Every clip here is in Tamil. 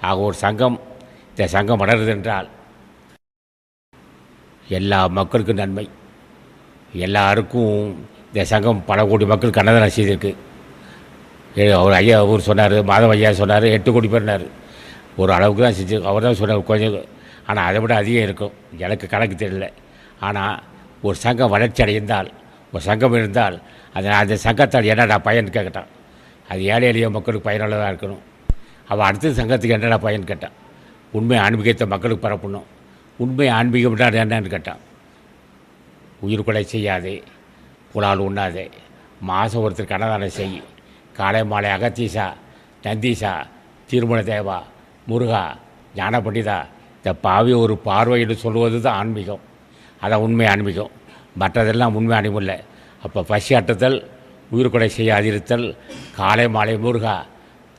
ஆக ஒரு சங்கம் இந்த சங்கம் வளருது என்றால் எல்லா மக்களுக்கும் நன்மை. எல்லாருக்கும் இந்த சங்கம் பல கோடி மக்களுக்கு அன்னதானம் செய்திருக்கு. ஏ- அவர் ஐயா அவர் சொன்னார் மாதவ ஐயா சொன்னார் எட்டு கோடி பேர்னார் ஒரு அளவுக்கு தான் செஞ்சு அவர் தான் சொன்னார் கொஞ்சம் ஆனால் அதை விட அதிகம் இருக்கும். எனக்கு கணக்கு தெரியல. ஆனால் ஒரு சங்கம் வளர்ச்சி அடைந்தால் ஒரு சங்கம் இருந்தால் அது அந்த சங்கத்தால் என்னடா பயன் கேட்டான். அது ஏழை எளிய மக்களுக்கு பயனுள்ளதாக இருக்கணும். அவள் அடுத்த சங்கத்துக்கு என்னடா பயன் கேட்டான் உண்மை ஆன்மீகத்தை மக்களுக்கு பரப்பணும். உண்மை ஆன்மீகம் என்னன்னு கேட்டான் உயிர் கொலை செய்யாதே. புலால் உண்ணாதே. மாதம் ஒருத்தர் அன்னதானம் செய். காலை மாலை அகத்தீசா நந்தீசா திருமண தேவா முருகா ஞான பண்டிதா இந்த பாவி ஒரு பார்வை என்று சொல்வது தான் ஆன்மீகம். அதான் உண்மை ஆன்மீகம். மற்றதெல்லாம் உண்மை ஆன்மீகம் இல்லை. அப்போ பசி அட்டுதல் உயிர் கொலை செய்யாதிருத்தல் காலை மாலை முருகா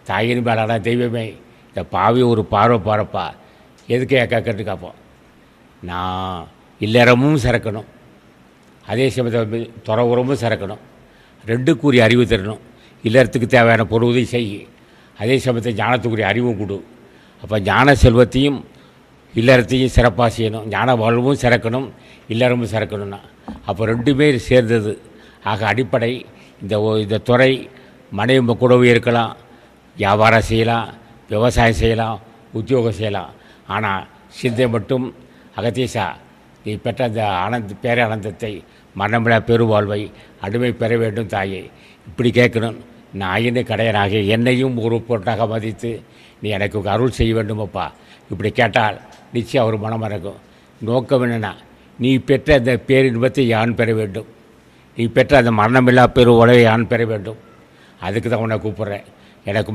தாயின் மேலான தெய்வமே. இந்த பாவி ஒரு பார்வை பாருப்பா. எதுக்கு ஏக்கா கேட்டு காப்போம் நான் இல்லறமும் சிறக்கணும். அதே சமயத்தில் துற உரமும் சிறக்கணும் ரெண்டுக்குரிய அறிவு தரணும். இல்லறத்துக்கு தேவையான பொருளுதவி செய். அதே சமயத்தில் ஞானத்துக்குரிய அறிவும் கொடு. அப்போ ஞான செல்வத்தையும் இல்லறத்தையும் சிறப்பாக செய்யணும். ஞான வாழ்வும் சிறக்கணும். இல்லறமும் சிறக்கணும்னா. அப்போ ரெண்டுமே சேர்ந்தது. ஆக அடிப்படை. இந்த இந்த துறை மனைவி கூடவும் இருக்கலாம். வியாபாரம் செய்யலாம் விவசாயம் செய்யலாம் உத்தியோகம் செய்யலாம். ஆனால் சிந்தை மட்டும் அகத்தீசா நீ பெற்ற அந்த ஆனந்த பேரானந்தத்தை மரணமில்லா பெருவாழ்வை அடிமை பெற வேண்டும் தாயே. இப்படி கேட்கணும். நாயின்னு கடையனாக என்னையும் ஒரு பொருட்டாக மதித்து நீ எனக்கு அருள் செய்ய வேண்டுமப்பா. இப்படி கேட்டால் நிச்சயம் அவர் மனம் நோக்கம் என்னென்னா நீ பெற்ற அந்த பேரின்பத்தை யான் பெற வேண்டும்? நீ பெற்ற அந்த மரணமில்லா பெரு உலகை யான் பெற வேண்டும்? அதுக்கு தான் உன்னை கூப்பிட்றேன். எனக்கு